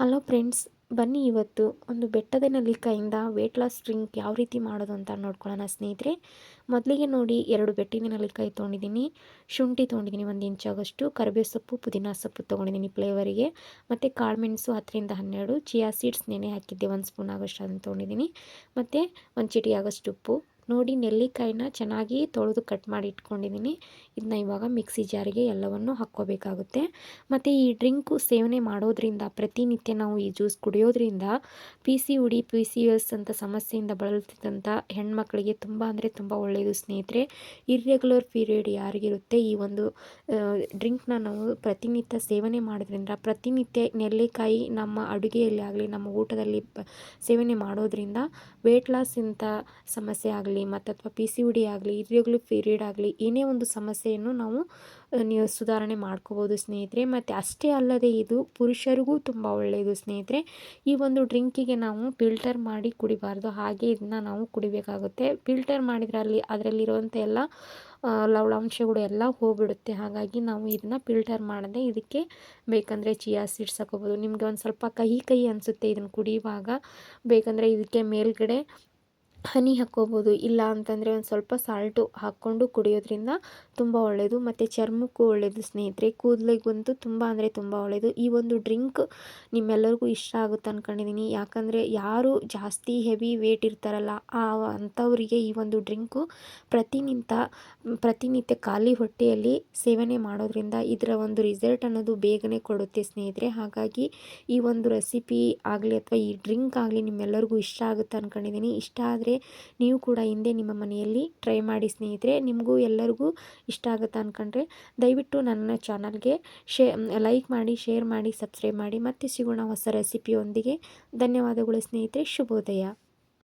Hello friends, ಬನ್ನಿ ಇವತ್ತು ಒಂದು ಬೆಟ್ಟದ ನೆಲ್ಲಿಕಾಯಿಂದ ವೇಟ್ ಲಾಸ್ ಡ್ರಿಂಕ್ ಯಾವ ರೀತಿ ಮಾಡೋದು ಅಂತ ನೋಡ್ಕೊಳ್ಳೋಣ ಸ್ನೇಹಿತರೆ. ಮೊದಲಿಗೆ ನೋಡಿ ಎರಡು ಬೆಟ್ಟಿನ ನೆಲ್ಲಿಕಾಯಿ ತೊಗೊಂಡಿದ್ದೀನಿ, ಶುಂಠಿ ತೊಗೊಂಡಿದ್ದೀನಿ ಒಂದು ಇಂಚಾಗಷ್ಟು ಕರಿಬೇವು ಸೊಪ್ಪು, ಪುದೀನ ಸೊಪ್ಪು ತೊಗೊಂಡಿದ್ದೀನಿ ಫ್ಲೇವರಿಗೆ ಮತ್ತು ಕಾಳುಮೆಣಸು ಹತ್ತರಿಂದ ಹನ್ನೆರಡು ಚಿಯಾ ಸೀಡ್ಸ್ ನೆನೆ ಹಾಕಿದ್ದೆ ಒಂದು ಸ್ಪೂನ್ ಆಗೋಷ್ಟು ಅದನ್ನು ತೊಗೊಂಡಿದ್ದೀನಿ, ಮತ್ತು ಒಂದು ಚಿಟಿ ಆಗೋಷ್ಟು ಉಪ್ಪು. ನೋಡಿ ನೆಲ್ಲಿಕಾಯಿನ ಚೆನ್ನಾಗಿ ತೊಳೆದು ಕಟ್ ಮಾಡಿ ಇಟ್ಕೊಂಡಿದ್ದೀನಿ. ಇದನ್ನ ಇವಾಗ ಮಿಕ್ಸಿ ಜಾರಿಗೆ ಎಲ್ಲವನ್ನು ಹಾಕ್ಕೋಬೇಕಾಗುತ್ತೆ. ಮತ್ತು ಈ ಡ್ರಿಂಕು ಸೇವನೆ ಮಾಡೋದ್ರಿಂದ, ಪ್ರತಿನಿತ್ಯ ನಾವು ಈ ಜ್ಯೂಸ್ ಕುಡಿಯೋದ್ರಿಂದ P C O D, P C S ಅಂತ ಸಮಸ್ಯೆಯಿಂದ ಬಳಲ್ತಿದ್ದಂಥ ಹೆಣ್ಮಕ್ಳಿಗೆ ತುಂಬ ಅಂದರೆ ತುಂಬ ಒಳ್ಳೆಯದು ಸ್ನೇಹಿತರೆ. ಇರ್ರೆಗ್ಯುಲರ್ ಪೀರಿಯಡ್ ಯಾರಿಗಿರುತ್ತೆ? ಈ ಒಂದು ಡ್ರಿಂಕ್ನ ನಾವು ಪ್ರತಿನಿತ್ಯ ಸೇವನೆ ಮಾಡೋದ್ರಿಂದ, ಪ್ರತಿನಿತ್ಯ ನೆಲ್ಲಿಕಾಯಿ ನಮ್ಮ ಅಡುಗೆಯಲ್ಲಿ ಆಗಲಿ, ನಮ್ಮ ಊಟದಲ್ಲಿ ಸೇವನೆ ಮಾಡೋದ್ರಿಂದ ವೇಟ್ ಲಾಸ್ ಇಂಥ ಸಮಸ್ಯೆ ಆಗಲಿ ಆಗಲಿ ಮತ್ತು ಅಥವಾ ಪಿ ಸಿ ಡಿ ಆಗಲಿ ಇರ್ರೆಗ್ಯುಲರ್ ಪೀರಿಯಡ್ ಆಗಲಿ, ಏನೇ ಒಂದು ಸಮಸ್ಯೆಯನ್ನು ನಾವು ನೀವು ಸುಧಾರಣೆ ಮಾಡ್ಕೋಬೋದು ಸ್ನೇಹಿತರೆ. ಮತ್ತು ಅಷ್ಟೇ ಅಲ್ಲದೆ ಇದು ಪುರುಷರಿಗೂ ತುಂಬ ಒಳ್ಳೆಯದು ಸ್ನೇಹಿತರೆ. ಈ ಒಂದು ಡ್ರಿಂಕಿಗೆ ನಾವು ಫಿಲ್ಟರ್ ಮಾಡಿ ಕುಡಿಬಾರ್ದು. ಹಾಗೆ ಇದನ್ನ ನಾವು ಕುಡಿಬೇಕಾಗುತ್ತೆ. ಫಿಲ್ಟರ್ ಮಾಡಿದರೆ ಅಲ್ಲಿ ಅದರಲ್ಲಿರುವಂಥ ಎಲ್ಲ ಲವಣಾಂಶಗಳು ಎಲ್ಲ ಹೋಗ್ಬಿಡುತ್ತೆ. ಹಾಗಾಗಿ ನಾವು ಇದನ್ನು ಫಿಲ್ಟರ್ ಮಾಡದೆ ಇದಕ್ಕೆ ಬೇಕಂದರೆ ಚಿಯಾ ಸೀಡ್ಸ್ ಹಾಕೋಬೋದು. ನಿಮಗೆ ಒಂದು ಸ್ವಲ್ಪ ಕಹಿ ಕಹಿ ಅನಿಸುತ್ತೆ ಇದನ್ನು ಕುಡಿಯುವಾಗ. ಬೇಕಂದರೆ ಇದಕ್ಕೆ ಮೇಲ್ಗಡೆ ಹನಿ ಹಾಕ್ಕೋಬೋದು, ಇಲ್ಲ ಅಂತಂದರೆ ಒಂದು ಸ್ವಲ್ಪ ಸಾಲ್ಟು ಹಾಕ್ಕೊಂಡು ಕುಡಿಯೋದ್ರಿಂದ ತುಂಬ ಒಳ್ಳೆಯದು ಮತ್ತು ಚರ್ಮಕ್ಕೂ ಒಳ್ಳೆಯದು ಸ್ನೇಹಿತರೆ. ಕೂದಲಿಗಂತೂ ತುಂಬ ಅಂದರೆ ತುಂಬ ಒಳ್ಳೆಯದು ಈ ಒಂದು ಡ್ರಿಂಕ್ ನಿಮ್ಮೆಲ್ಲರಿಗೂ ಇಷ್ಟ ಆಗುತ್ತೆ ಅಂದ್ಕೊಂಡಿದ್ದೀನಿ ಯಾಕಂದರೆ ಯಾರು ಜಾಸ್ತಿ ಹೆವಿ ವೇಟ್ ಇರ್ತಾರಲ್ಲ, ಆ ಅಂಥವರಿಗೆ ಈ ಒಂದು ಡ್ರಿಂಕು ಪ್ರತಿನಿತ್ಯ ಪ್ರತಿನಿತ್ಯ ಖಾಲಿ ಹೊಟ್ಟೆಯಲ್ಲಿ ಸೇವನೆ ಮಾಡೋದ್ರಿಂದ ಇದರ ಒಂದು ರಿಸಲ್ಟ್ ಅನ್ನೋದು ಬೇಗನೆ ಕೊಡುತ್ತೆ ಸ್ನೇಹಿತರೆ. ಹಾಗಾಗಿ ಈ ಒಂದು ರೆಸಿಪಿ ಆಗಲಿ ಅಥವಾ ಈ ಡ್ರಿಂಕ್ ಆಗಲಿ ನಿಮ್ಮೆಲ್ಲರಿಗೂ ಇಷ್ಟ ಆಗುತ್ತೆ ಅಂದ್ಕೊಂಡಿದ್ದೀನಿ ಇಷ್ಟ ಆದರೆ ನೀವು ಕೂಡ ಹಿಂದೆ ನಿಮ್ಮ ಮನೆಯಲ್ಲಿ ಟ್ರೈ ಮಾಡಿ ಸ್ನೇಹಿತರೆ, ನಿಮಗೂ ಎಲ್ಲರಿಗೂ ಇಷ್ಟ ಆಗುತ್ತೆ ಅಂದ್ಕೊಂಡ್ರೆ ದಯವಿಟ್ಟು ನನ್ನ ಚಾನಲ್ಗೆ ಶೇ ಲೈಕ್ ಮಾಡಿ ಶೇರ್ ಮಾಡಿ ಸಬ್ಸ್ಕ್ರೈಬ್ ಮಾಡಿ, ಮತ್ತೆ ಸಿಗೋಣ ಹೊಸ ರೆಸಿಪಿಯೊಂದಿಗೆ ಧನ್ಯವಾದಗಳು ಸ್ನೇಹಿತರೆ, ಶುಭೋದಯ.